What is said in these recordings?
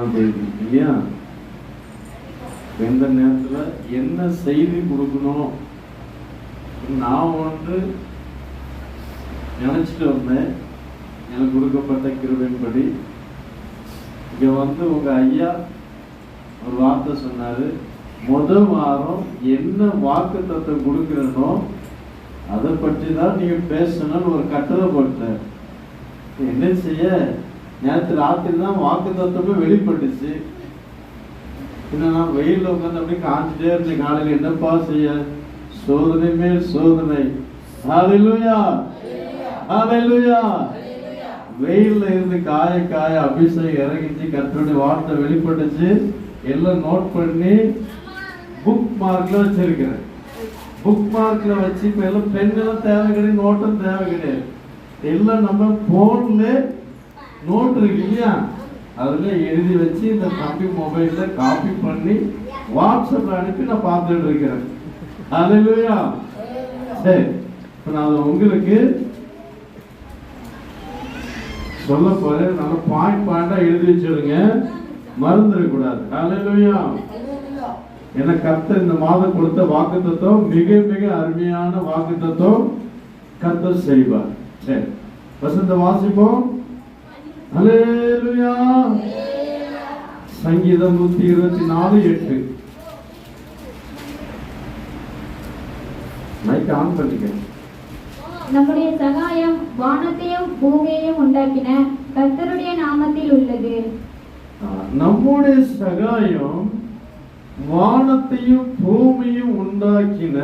இல்லையா எந்த நேரத்துல என்ன செய்தி கொடுக்கணும்? நான் வந்து நினைச்சிட்டு வந்தேன். எனக்கு கொடுக்கப்பட்ட கிருவின்படி இங்க வந்து உங்க ஐயா ஒரு வார்த்தை சொன்னாரு. முதல் வாரம் என்ன வாக்கு தத்துவம் கொடுக்குறனோ அதை பற்றி தான் நீங்கள் பேசணும்னு ஒரு கட்டளை போட்டேன் என்ன செய்ய? நேற்று ராத்திரி தான் வாக்கு தத்துவமே வெளிப்பட்டுச்சு. என்னன்னா வெயிலில் உட்காந்து அப்படியே காஞ்சிட்டே இருந்தேன் காலையில் என்னப்பா செய்ய? சோதனை மேல் சோதனை. ஹalleluya ஹalleluya வெயில்ல இருந்து காய காய அபிஷேகம் இறங்கிச்சு. கர்த்தருடைய வார்த்தை வெளிப்பட்டுச்சு. எல்லாம் நோட் பண்ணி புக் மார்க்ல வச்சிருக்கிறேன். புக் மார்க்ல வச்சு இப்ப எல்லாம் பெண்களும் தேவை கிடையாது நோட்டும் தேவை கிடையாது. எல்லாம் நம்ம போன்ல நோட் இருக்கு இல்லையா அதில் எழுதி வச்சு இந்த தம்பி மொபைலில் காப்பி பண்ணி வாட்ஸ்அப்பில் அனுப்பி நான் பார்த்துட்டு இருக்கிறேன். ஹalleluya சரி இப்போ நான் அதை உங்களுக்கு சொல்ல போகிறேன் நல்ல பாயிண்ட் பாயிண்டாக எழுதி வச்சுடுங்க மறந்துடக்கூடாது ஹalleluya என கர்த்தர் இந்த மாதம் கொடுத்த வாக்கு தத்துவம் மிக மிக அருமையான வாக்கு தத்துவம் கர்த்தர் செய்வார். சரி வசந்த வாசிப்போம். சங்கீதம் நூத்தி இருபத்தி நாலு எட்டு. மைக் ஆன் பண்ணிக்க. நம்முடைய சகாயம் வானத்தையும் பூமியையும் உண்டாக்கின கர்த்தருடைய நாமத்தில் உள்ளது. நம்முடைய சகாயம் வானத்தையும் பூமியும் உண்டாக்கின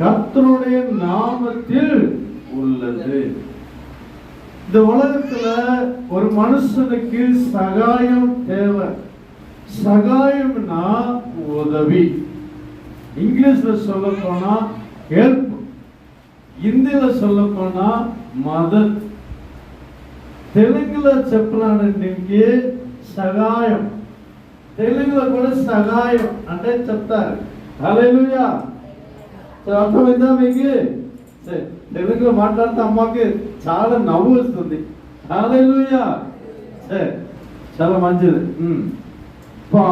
கர்த்தருடைய நாமத்தில் உள்ளது. இந்த உலகத்துல ஒரு மனுஷனுக்கு சகாயம் தேவை சகாயம்னா உதவி இங்கிலீஷ்ல சொல்ல போனா ஹெல்ப் இந்தியில சொல்ல போனா மதத் తెలుగులో చెప్పాలంటే సగాయం తెలుగులో కూడా సగాయం అంటే చెప్తారు హల్లెలూయా సరే, అర్థమైందా మీకు సరే, తెలుగులో మాట్లాడితే అమ్మకి చాలా నవ్వు వస్తుంది హల్లెలూయా సరే చాలా మంచిది ఉమ్. పా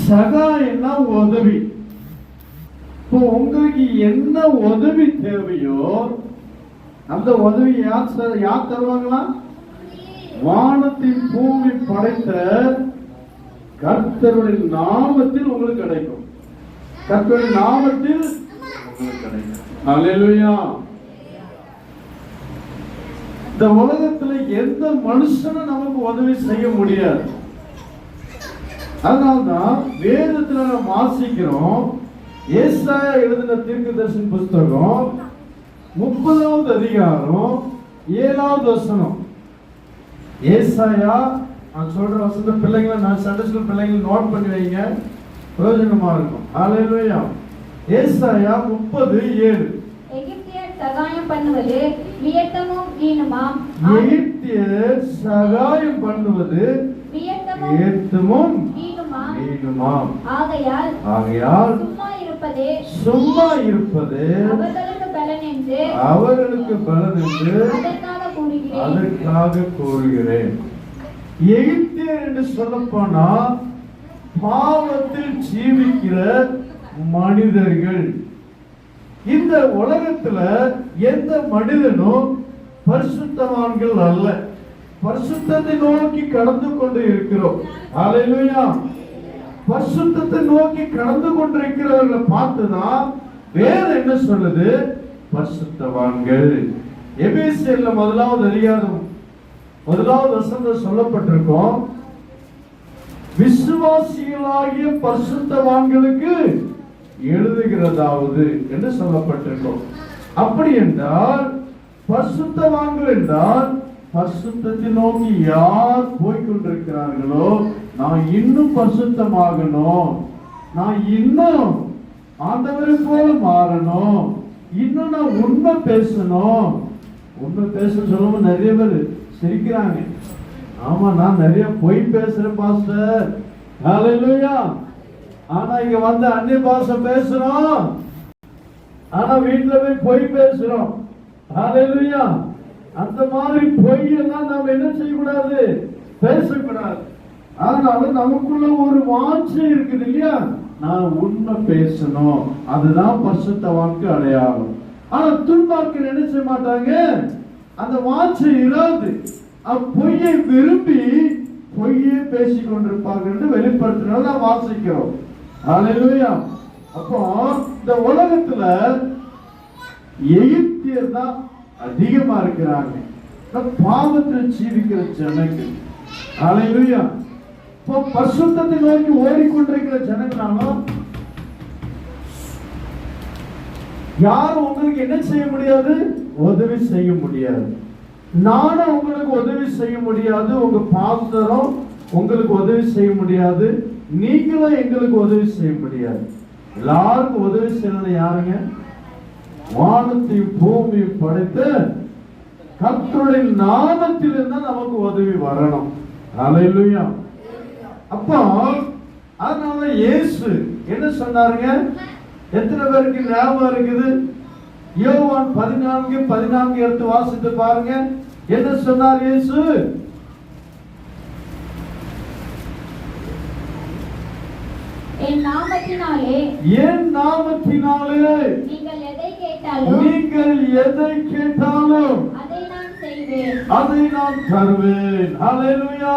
சகாயம்னா உதவி இப்போ உங்களுக்கு என்ன உதவி தேவையோ அந்த உதவி யார் சார் யார் தருவாங்களா வானத்தின் பூமி படைத்த கர்த்தருடைய நாமத்தில் உங்களுக்கு கிடைக்கும் கர்த்தருடைய நாமத்தில் உங்களுக்கு கிடைக்கும் இந்த உலகத்துல எந்த மனுஷனும் நமக்கு உதவி செய்ய முடியாது. அதனால்தான் வேதத்துல நம்ம வாசிக்கிறோம். ஏசாயா எழுதின தீர்க்கதரிசன புஸ்தகம் முப்பதாவது அதிகாரம் ஏழாவது வசனம். ஏசாயா நான் சொல்ற வசந்த பிள்ளைங்களை நான் சண்டை ஸ்கூல் பிள்ளைங்களை நோட் பண்ணி வைங்க. பிரயோஜனமா இருக்கும். ஹalleluya ஏசாயா முப்பது ஏழு. எகிப்தியர் சகாயம் பண்ணுவது வியத்தமும் ஈனுமாம் எகிப்தியர் சகாயம் பண்ணுவது வியத்தமும் ஈனுமாம் ஆகையால் ஆகையால் சும்மா இருப்பதே சும்மா இருப்பது அவர்களுக்கு பலன் என்று அவர்களுக்கு பலன் என்று அதற்காக கூறுகிறேன். அதற்காக கூறுகிறேன். எகிப்தியர் என்று சொல்ல போனா பாவத்தில் ஜீவிக்கிற மனிதர்கள். இந்த உலகத்துல எந்த மனிதனும் பரிசுத்தவான்கள் அல்ல. பரிசுத்தத்தை நோக்கி கடந்து கொண்டு இருக்கிறோம். ஹalleluya பரிசுத்தத்தை நோக்கி கடந்து கொண்டிருக்கிறவர்களை பார்த்துதான் வேற என்ன சொல்லுது? பரிசுத்தவான்கள். எபேசியர்ல முதலாவது அறியாதோம் முதலாவது வசந்த சொல்லப்பட்டிருக்கோம். விசுவாசிகளாகிய பரிசுத்தவான்களுக்கு எழுதுகிறதாவது என்று சொல்லப்பட்டிருக்கோம். அப்படி என்றால் பரிசுத்தவான்கள் என்றால் பரிசுத்தத்தை நோக்கி யார் போய்கொண்டிருக்கிறார்களோ நான் இன்னும் பரிசுத்தமாகணும். நான் இன்னும் ஆண்டவரை போல மாறணும். இன்னும் நான் உண்மை பேசணும். உண்மை பேச சொல்லவும் நிறைய பேர் சிரிக்கிறாங்க. ஆமா நான் நிறைய பொய் பேசுறேன் பாஸ்டர். ஹalleluya. ஆனா இங்க வந்து அந்நிய பாஷை பேசுறோம். ஆனா வீட்டுல போய் பொய் பேசுறோம். ஹalleluya. அந்த மாதிரி பொய்யெல்லாம் நாம என்ன செய்யக்கூடாது? பேசக்கூடாது. அதனால நமக்குள்ள ஒரு வாஞ்சை இருக்குது இல்லையா? நான் உண்மை பேசணும். அதுதான் பரிசுத்த வாக்கு அடையாளம். ஆனா துன்பாக்கு என்ன செய்ய மாட்டாங்க? அந்த வாஞ்சை இராது. அப்பொய்யை விரும்பி பொய்யே பேசிக் கொண்டிருப்பார்கள் வெளிப்படுத்தினால நாம் வாசிக்கிறோம். அப்போ இந்த உலகத்துல எகிப்தியர் தான் அதிகமா இருக்கிறாங்க. பாவத்தில் ஜீவிக்கிற ஜனங்கள். ஹalleluya. இப்போ பசுத்தத்தை நோக்கி ஓடிக்கொண்டிருக்கிற ஜனங்களாலும் யாரும் உங்களுக்கு என்ன செய்ய முடியாது? உதவி செய்ய முடியாது. நானும் உங்களுக்கு உதவி செய்ய முடியாது. உங்க பாஸ்டரும் உங்களுக்கு உதவி செய்ய முடியாது. நீங்களும் எங்களுக்கு உதவி செய்ய முடியாது. எல்லாருக்கும் உதவி செய்யறது யாருங்க? வானத்தையும் பூமியும் படைத்து கர்த்தருடைய நாமத்தில் இருந்தா நமக்கு உதவி வரணும். ஹalleluya அப்போ அதனால இயேசு என்ன சொன்னாருங்க? எத்தனை பேருக்கு ஞாபகம் இருக்குது? யோவான் பதினான்கு பதினான்கு எடுத்து வாசித்து பாருங்க. என்ன சொன்னார் இயேசு? என் நாமத்தினாலே. என் நாமத்தினாலே. நீங்கள் எதை கேட்டாலும் நீங்கள் எதை கேட்டாலும் அதை நான் செய்வேன். அதை நான் தருவேன். ஹalleluya.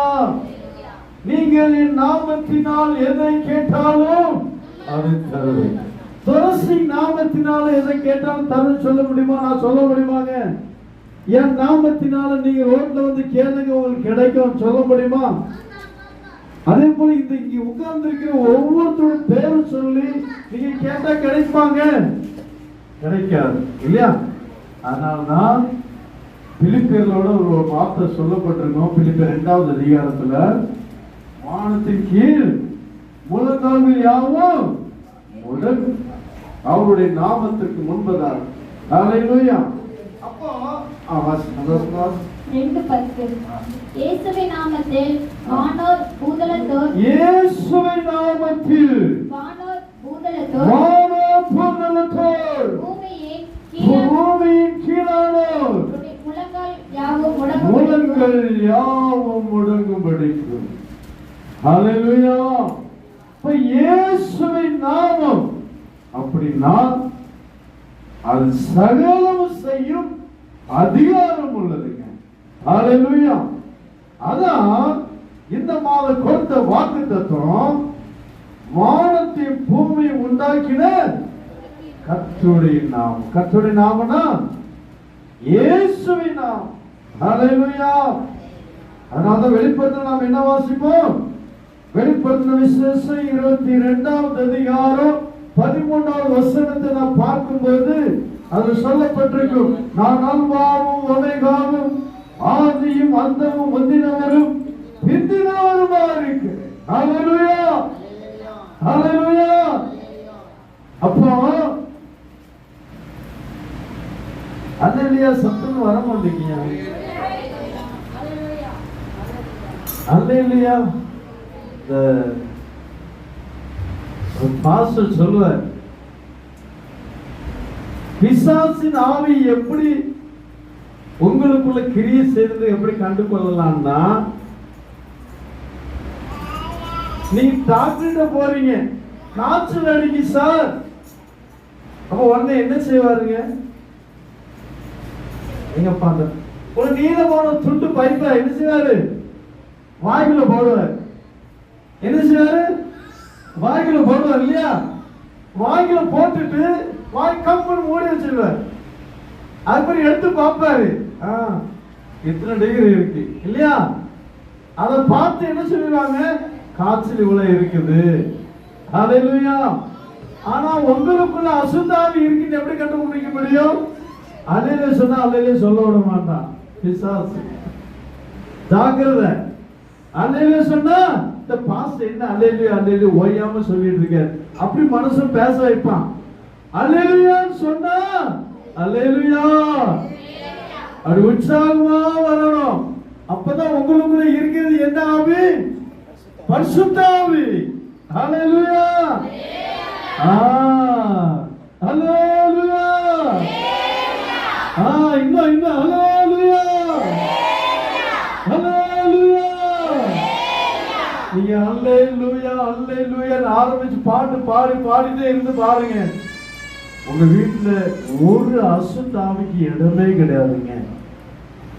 நீங்கள் என் நாமத்தினால் எதை கேட்டாலும் அதை தருவேன். துளசி நாமத்தினால எதை கேட்டாலும் தர சொல்ல முடியுமா? நான் சொல்ல முடியுமாங்க? என் நாமத்தினால நீங்க ரோட்ல வந்து கேளுங்க உங்களுக்கு கிடைக்கும். சொல்ல முடியுமா? அதே போல இந்த இங்க உட்கார்ந்து இருக்கிற ஒவ்வொருத்தரோட சொல்லி நீங்க கேட்டா கிடைப்பாங்க. கிடைக்காது இல்லையா? அதனால்தான் பிலிப்பியர்களோட ஒரு வார்த்தை சொல்லப்பட்டிருக்கோம். பிலிப்பியர் இரண்டாவது அதிகாரத்துல வானத்தின் கீழ் முதற்கால்கள் யாவும் முதல் அவருடைய நாமத்திற்கு முன்பதாக ஹalleluya அப்போ ரெண்டு பத்து இயேசுவின் நாமத்தில் வானோர் பூதலத்தோர் இயேசுவின் நாமத்தில் வானோர் பூதலத்தோர் வானபுரலத்தோர் பூமியின் கீழே பூமியின் கீழானோர் முழங்கால் யாவும் முடங்கும் முழங்கள் யாவும் முடங்கும்படிக்கும். ஹalleluya. இப்ப இயேசுவின் நாமம். அப்படின்னா அது சகலம் செய்யும் அதிகாரம் ஹalleluya அதான் இந்த மாத கொடுத்த வாக்கு தத்துவம் வானத்தையும் பூமியை உண்டாக்கின கத்துடி நாம் கத்துடி நாமனா இயேசுவின் நாம் ஹalleluya அதனால வெளிப்படுத்த நாம் என்ன வாசிப்போம்? வெளிப்படுத்தின விசேஷம் இருபத்தி இரண்டாவது அதிகாரம் பதிமூன்றாவது வசனத்தை நாம் பார்க்கும்போது அது சொல்லப்பட்டிருக்கும். நான் அல்வாவும் ஒமேகாவும் ஆதியும் அந்தமும் முந்தினவரும் பிந்தினவருமா இருக்கு ஹalleluya! ஹalleluya! அப்போ அல்லையா சத்தம் வர மாட்டேங்க அல்லையா இந்த பாஸ்டர் சொல்லுவார் பிசாசின் ஆவி எப்படி உங்களுக்குள்ள கிரியை செய்தது எப்படி கண்டு கொள்ளலாம்னா நீங்க டாக்டர்கிட்ட போறீங்க. காய்ச்சல் அடிக்கு சார். அப்ப உடனே என்ன செய்வாருங்க? எங்க அந்த ஒரு நீளமான துண்டு பைப்ப என்ன செய்வாரு? வாய்க்குள்ள போடுவார். என்ன செய்வாரு? வாய்க்குள்ள போடுவார் இல்லையா? வாய்க்குள்ள போட்டுட்டு வாய் கம்பன் மூடி வச்சிருவார். அதுக்கப்புறம் எடுத்து பார்ப்பாரு. ஆ, இத்தனை டிகிரி இருக்கு இல்லையா? அதை பார்த்து என்ன சொல்லுவாங்க காய்ச்சல் இவ்வளவு இருக்குது. ஹalleluya. ஆனா உங்களுக்குள்ள அசுத்தாவி இருக்குன்னு எப்படி கண்டுபிடிக்க முடியும்? அலையில சொன்னா அலையில சொல்ல விட மாட்டான். பிசாசு. ஜாக்கிரத. அலையில சொன்னா இந்த பாஸ் என்ன அலையில அலையில ஓயாம சொல்லிட்டு இருக்காரு அப்படி மனசு பேச வைப்பான். அலையிலுயான்னு சொன்னா அலையிலுயா அப்படி உற்சாகமா வரணும். அப்பதான் உங்களுக்குள்ள இருக்கிறது என்ன ஆவி? பரிசுத்தாவி. ஹalleluya ஆ ஹalleluya ஆ இன்னும் இன்னும். ஹalleluya ஹalleluya நீங்க ஹalleluya ஹalleluya ஆரம்பிச்சு பாட்டு பாடி பாடிட்டே இருந்து பாருங்க. உங்க வீட்டுல ஒரு அசுத்தாவிக்கு இடமே கிடையாதுங்க.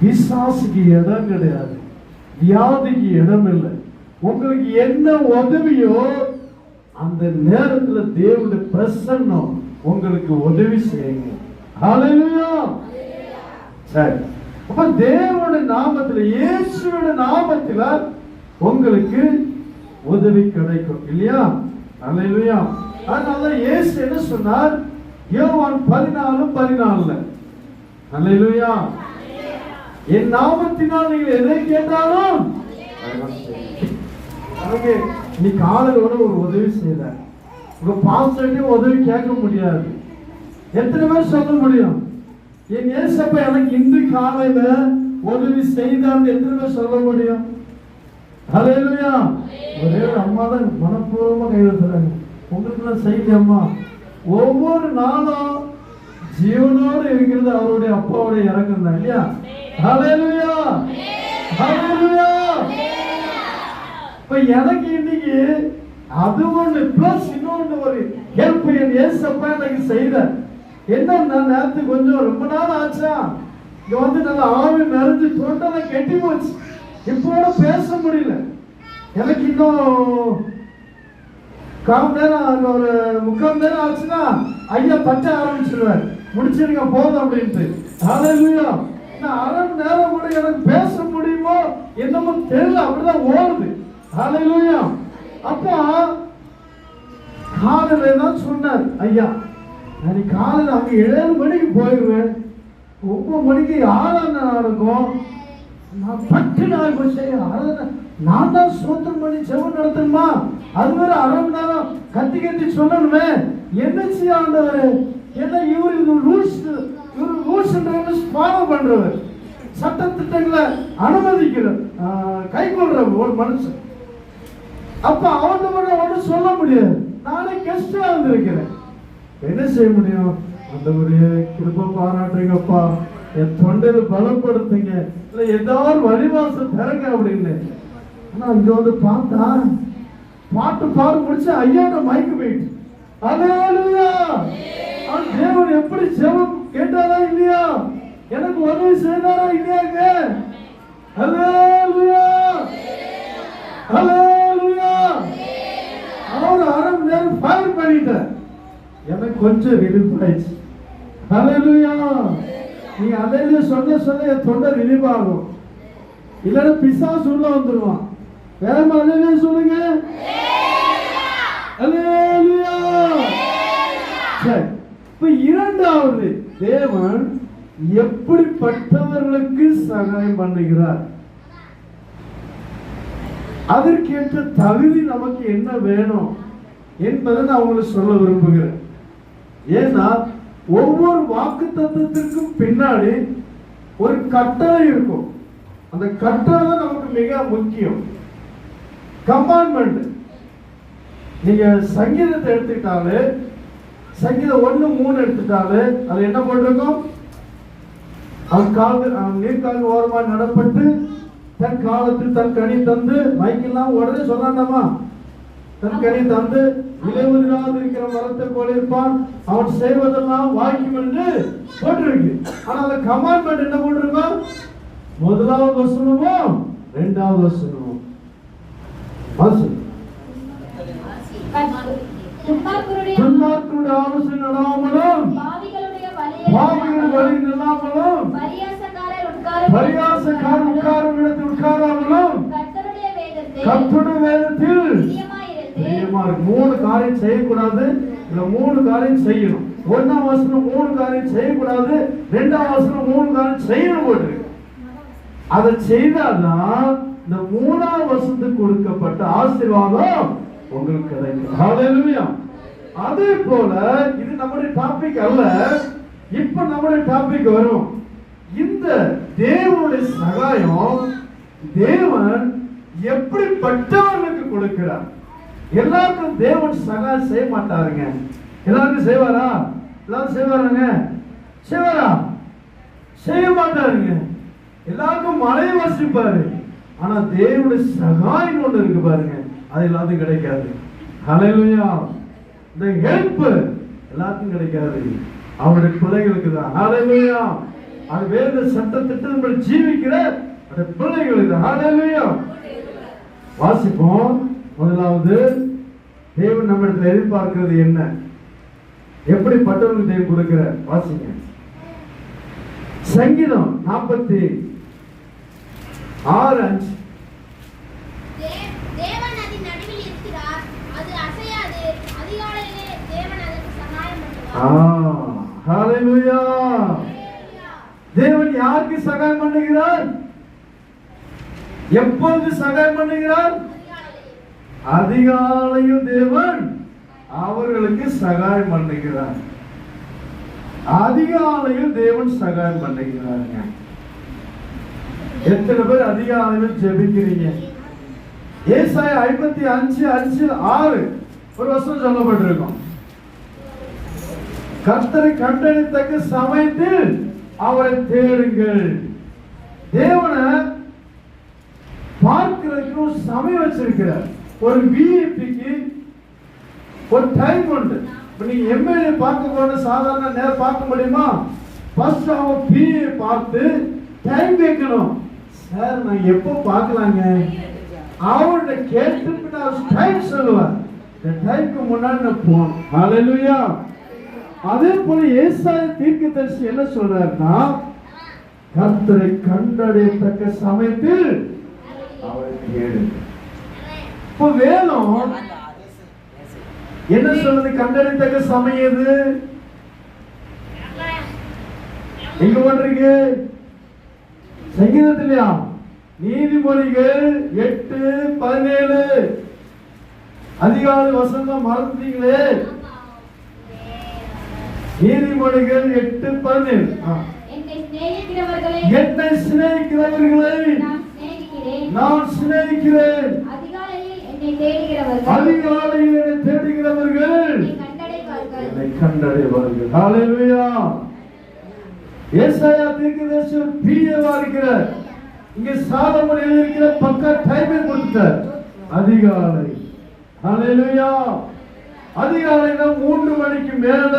பிசாசுக்கு இடம் கிடையாது. வியாதிக்கு இடம் இல்லை. உங்களுக்கு என்ன உதவியோ அந்த நேரத்துல தேவனுடைய பிரசன்னம் உங்களுக்கு உதவி செய்யுங்க. சரி. அப்ப தேவனுடைய நாமத்துல இயேசுவோட நாமத்துல உங்களுக்கு உதவி கிடைக்கும். இல்லையா? அலையிலையா அதனால இயேசு என்ன சொன்னார்? யோவான் பதினாலு பதினாலுல. அல்லையா என் நாமத்தினால் நீங்கள் எதை கேட்டாலும்? நமக்கு நீ காலையோட ஒரு உதவி செய்யல உங்க பாஸ்டர்ட்டையும் உதவி கேட்க முடியாது. எத்தனை பேர் சொல்ல முடியும்? என் ஏசப்ப எனக்கு இன்று காலையில உதவி செய்தான்னு எத்தனை பேர் சொல்ல முடியும்? ஹalleluya ஒரே அம்மா தான் மனப்பூர்வமாக கையெழுத்துறாங்க. உங்களுக்கு நான் செய்தி அம்மா. ஒவ்வொரு நாளும் ஜீவனோடு இருக்கிறது அவருடைய அப்பாவுடைய இறக்கம் தான் இல்லையா? ஹalleluya ஹalleluya இப்ப எனக்கு இன்னைக்கு அது ஒண்ணு பிளஸ் இன்னொன்னு ஒரு ஹெல்ப் என் ஏசப்பா எனக்கு செய்த என்ன நான் நேரத்து கொஞ்சம் ரொம்ப நாள் ஆச்சா? இங்க வந்து நல்லா ஆவி நிறைஞ்சு தொண்டலை கெட்டி போச்சு இப்போட பேச முடியல. எனக்கு இன்னும் கால் நேரம் ஒரு முக்கால் நேரம் ஆச்சுன்னா ஐயா தட்ட ஆரம்பிச்சிருவார். முடிச்சிருங்க போதும் அப்படின்ட்டு. ஹalleluya நான் அரை மணி நேரம் கூட எனக்கு பேச முடியுமோ என்னமோ தெரியல அப்படிதான் ஓடுது. ஹalleluya அப்போ காலையில தான் சொன்னார் ஐயா நான் காலையில் அங்க ஏழு மணிக்கு போயிடுவேன் ஒன்பது மணிக்கு ஆராதனை நடக்கும். நான் பத்து நாள் போய் செய்ய ஆராதனை நான் தான் சோத்திரம் பண்ணி செவன் நடத்தணுமா? அது மாதிரி அரை மணி நேரம் கத்தி கத்தி சொல்லணுமே. என்ன செய்ய ஆண்டவர் ஏன்னா இவர் இது ரூல்ஸ் இவர் ரூல்ஸ் ஃபாலோ பண்றவர். சட்ட திட்டங்களை அனுமதிக்கிற கை கொள்றவர் ஒரு மனுஷன். அப்ப அவங்க மட்டும் ஒன்றும் சொல்ல முடியாது. நானே கெஸ்டா வந்திருக்கிறேன் என்ன செய்ய முடியும்? ஆண்டவரே கிருப பாராட்டுங்கப்பா. என் தொண்டையில பலப்படுத்துங்க. இல்லை ஏதாவது வழிவாசம் திறங்க அப்படின்னு. ஆனா இங்க வந்து பார்த்தா பாட்டு பாடு முடிச்சு ஐயாட்ட மயக்கு போயிட்டு அலேலுயா தேவன் எப்படி ஜெபம் கேட்டாரா இல்லையா? எனக்கு உதவி செய்தாரா இல்லையாங்க? அலேலுயா அலேலுயா அவர் அரை மணி நேரம் ஃபயர் பண்ணிட்டார். எனக்கு கொஞ்சம் ரிலீஃப் ஆயிடுச்சு. ஹalleluya நீ அதையில சொல்ல சொல்ல என் தொண்டை ரிலீஃப் ஆகும். இல்லைன்னா பிசாசு உள்ள வந்துடுவான் வேகமா அலையில சொல்லுங்க. ஹalleluya சரி இப்ப இரண்டாவது தேவன் எப்படிப்பட்டவர்களுக்கு சகாயம் பண்ணுகிறார்? அதற்கேற்ற தகுதி நமக்கு என்ன வேணும் என்பதை நான் உங்களுக்கு சொல்ல விரும்புகிறேன். ஏன்னா ஒவ்வொரு வாக்கு தத்துவத்திற்கும் பின்னாடி ஒரு கட்டளை இருக்கும். அந்த கட்டளை தான் நமக்கு மிக முக்கியம். கமாண்ட்மெண்ட் நீங்க சங்கீதத்தை எடுத்துக்கிட்டாலே சங்கீதம் ஒன்று மூணு எடுத்துட்டாலே அது என்ன பண்ணிருக்கோம் அவன் கால் அவன் நீர்க்காக ஓரமா நடப்பட்டு தன் காலத்தில் தன் கனி தந்து மைக்கெல்லாம் உடனே சொன்னாண்டாமா தன் கனி தந்து விளைவுதிராது இருக்கிற மரத்தை போல இருப்பான். அவன் செய்வதெல்லாம் வாய்க்கும் என்று போட்டிருக்கு. ஆனால் அந்த கமாண்ட்மெண்ட் என்ன போட்டிருக்கோம்? முதலாவது வசனமும் ரெண்டாவது வசனம். வாசி. துன்மார்க்கருடைய ஆலோசனை நடாமலும் பாவிகளுடைய பாவிகள் வழி நில்லாமலும் பரியாசக்காரர் உட்காரும் இடத்தில் உட்காராமலும் கத்துடைய வேதத்தில் பிரியமா இருக்கு. மூணு காரியம் செய்யக்கூடாது இல்ல மூணு காரியம் செய்யணும் ஒன்னாம் வசனம் மூணு காரியம் செய்யக்கூடாது ரெண்டாம் வசனம் மூணு காரியம் செய்யணும் போட்டிருக்கு அதை செய்தாதான் இந்த மூணாம் வருஷத்துக்கு கொடுக்கப்பட்ட ஆசீர்வாதம் உங்களுக்கு கிடைக்கும். அதே போல இது நம்முடைய டாபிக் அல்ல. இப்ப நம்முடைய டாபிக் வரும். இந்த தேவனுடைய சகாயம் தேவன் எப்படிப்பட்டவனுக்கு கொடுக்கிறார்? எல்லாருக்கும் தேவன் சகாயம் செய்ய மாட்டாருங்க. எல்லாருக்கும் செய்வாரா? எல்லாரும் செய்வாருங்க? செய்வாரா? செய்ய மாட்டாருங்க. எல்லாருக்கும் மழையை வசிப்பாரு. ஆனா தேவனுடைய சகாயம் ஒண்ணு இருக்கு பாருங்க. அது எல்லாத்தையும் கிடைக்காது. ஹalleluya இந்த ஹெல்ப் எல்லாத்துக்கும் கிடைக்காது. அவருடைய பிள்ளைகளுக்கு தான் ஹalleluya அது வேறு சட்ட திட்டங்கள் ஜீவிக்கிற அந்த பிள்ளைகளுக்கு தான் ஹalleluya வாசிப்போம். முதலாவது தேவன் நம்மிடத்தில் எதிர்பார்க்கிறது என்ன? எப்படி பட்டவர்கள் தேவன் கொடுக்கிற? வாசிங்க. சங்கீதம் நாற்பத்தி தே- தேவன் யாருக்கு சகாயம் பண்ணுகிறார்? எப்போது சகாயம் பண்ணுகிறார்? அதிகாலையில் தேவன் அவர்களுக்கு சகாயம் பண்ணுகிறார். அதிகாலையில் தேவன் சகாயம் பண்ணுகிறாருங்க. எத்தனை பேர் அதிகாலையில் ஜெபிக்கிறீங்க? ஏசாய ஐம்பத்தி அஞ்சு அஞ்சு ஆறு. ஒரு வருஷம் சொல்லப்பட்டிருக்கும். கர்த்தரை கண்டனித்தக்க சமயத்தில் அவரை தேடுங்கள். தேவனை பார்க்கிறதுக்கு ஒரு சமயம் வச்சிருக்கிறார். ஒரு விஐபிக்கு ஒரு டைம் உண்டு. இப்போ நீங்க எம்எல்ஏ பார்க்க போன சாதாரண நேரம் பார்க்க முடியுமா? ஃபர்ஸ்ட் அவன் பிஏ பார்த்து டைம் வைக்கணும் சார் நான் எப்போ பார்க்கலாங்க? அவர்கிட்ட கேட்டு நான் டைம் சொல்லுவேன் இந்த டைம்க்கு முன்னாடி நான் போகணும். ஹalleluya அதே போல ஏசாய தீர்க்கதரிசி என்ன சொல்றாருன்னா கர்த்தரை கண்டடையத்தக்க சமயத்தில் அவரை தேடு. இப்போ வேணும் என்ன சொல்றது கண்டறியத்தக்க சமயம் எது? எங்க பண்றீங்க சங்கீதத்திலையா? நீதிமொழிகள் எட்டு பதினேழு. அதிகாலை வசந்தம் மறந்துட்டீங்களே? நீதிமொழிகள் எட்டு பதினேழு. என்னை சிநேகிக்கிறவர்களை நான் சிநேகிக்கிறேன். அதிகாலையில் என்னை தேடுகிறவர்கள் என்னை கண்டடைவார்கள். ஏசாயா தீர்க்கதரிசி பிரியவா இருக்கிறார் இங்க சாதமன் எழுதியிருக்கிற பக்க டைமிங் கொடுத்தார் அதிகாலை. ஹalleluya. அதிகாலைனா மூன்று மணிக்கு மேல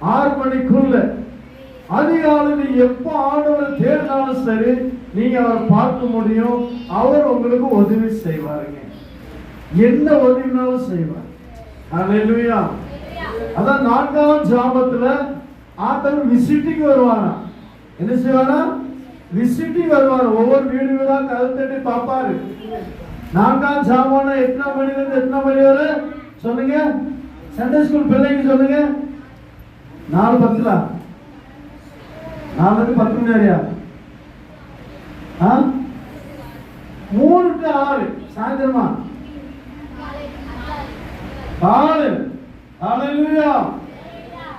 ஆறு மணிக்குள்ள. அதிகாலையில் எப்போ ஆண்டவரை தேடினாலும் சரி நீங்க அவரை பார்க்க முடியும். அவர் உங்களுக்கு உதவி செய்வாருங்க. என்ன உதவினாலும் செய்வார். ஹalleluya. அதான் நான்காம் ஜாமத்துல ஆத்தன் விசிட்டிங் வருவாராம். என்ன செய்வானா? விசிட்டி வருவார். ஒவ்வொரு வீடு வீடா கதவு தட்டி பார்ப்பாரு. நான்காம் ஜாமான எத்தனை மணில இருந்து எத்தனை மணி வரை? சொல்லுங்க. சண்டே ஸ்கூல் பிள்ளைங்க சொல்லுங்க. நாலு பத்துல. நாலு பத்து மணி வரையா? ஆ? மூணு டு ஆறு. சாயந்தரமா? காலை ஹalleluya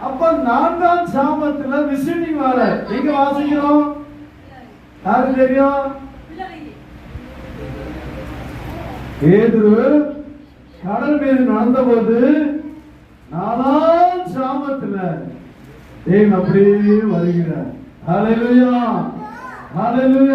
அப்ப நான்காம் சாமத்துல விசிட்டிங் வர. எங்க வாசிக்கிறோம்? யாரு தெரியும்? பேதுரு கடல் மீது நடந்தபோது நாலாம் சாமத்துல தேவன் அப்படியே வருகிறார். ஹalleluya ஹalleluya